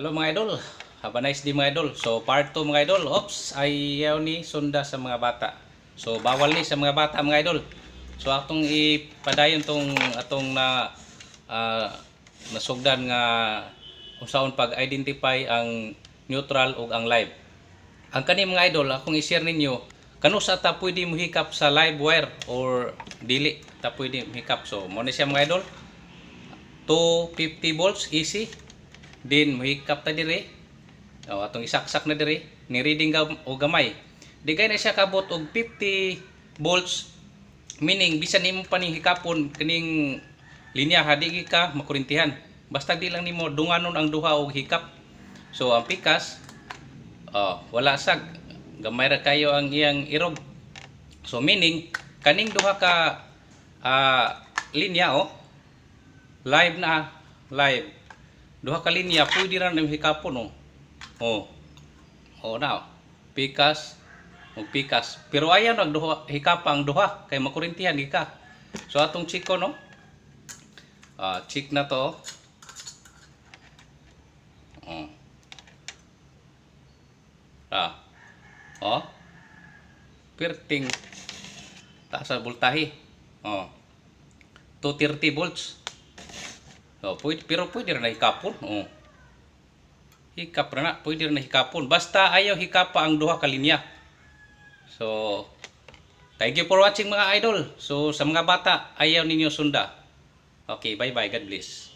Hello mga idol. Have a nice day mga idol. So part 2 mga idol. Oops, ayaw ni sunda sa mga bata. So bawal ni sa mga bata mga idol. So atong ipadayon tong atong na ah, nasugdan nga unsaon pag-identify ang neutral ug ang live. Ang kani mga idol, akong i-share ninyo, kano sa ta pwede mo hikap sa live wire or dili ta pwede hikap. So mo siya mga idol. 250 volts easy. Din mohikap ta dire. O atong isaksak na dire, ni reading o gamay. Di kay na siya kabot og 50 volts meaning bisan nimo pa ning hikapon kining linya ha di ka makurintihan. Basta di lang nimo dunganon ang duha og hikap. So ang pikas oh, wala sag gamay ra kayo ang iyang irog. So meaning kaning duha ka ah, linya oh live na live duha ka linya pwede ra nang hikapon oh oh oh. Na pikas o pikas. Pero ayaw nag duha hikapa ang duha. Kay makurintihan di ka so atong chiko no? Ah chick na to oh. Ah. Oh. Perting taas sa voltahe oh. 230 volts Oh, pwede, pero pwede rin na hikapon. Oh. Hikap rin na. Pwede rin na hikapon. Basta ayaw hikapa ang duha ka linya. So, thank you for watching mga idol. So, sa mga bata, ayaw ninyo sunda. Okay, bye-bye. God bless.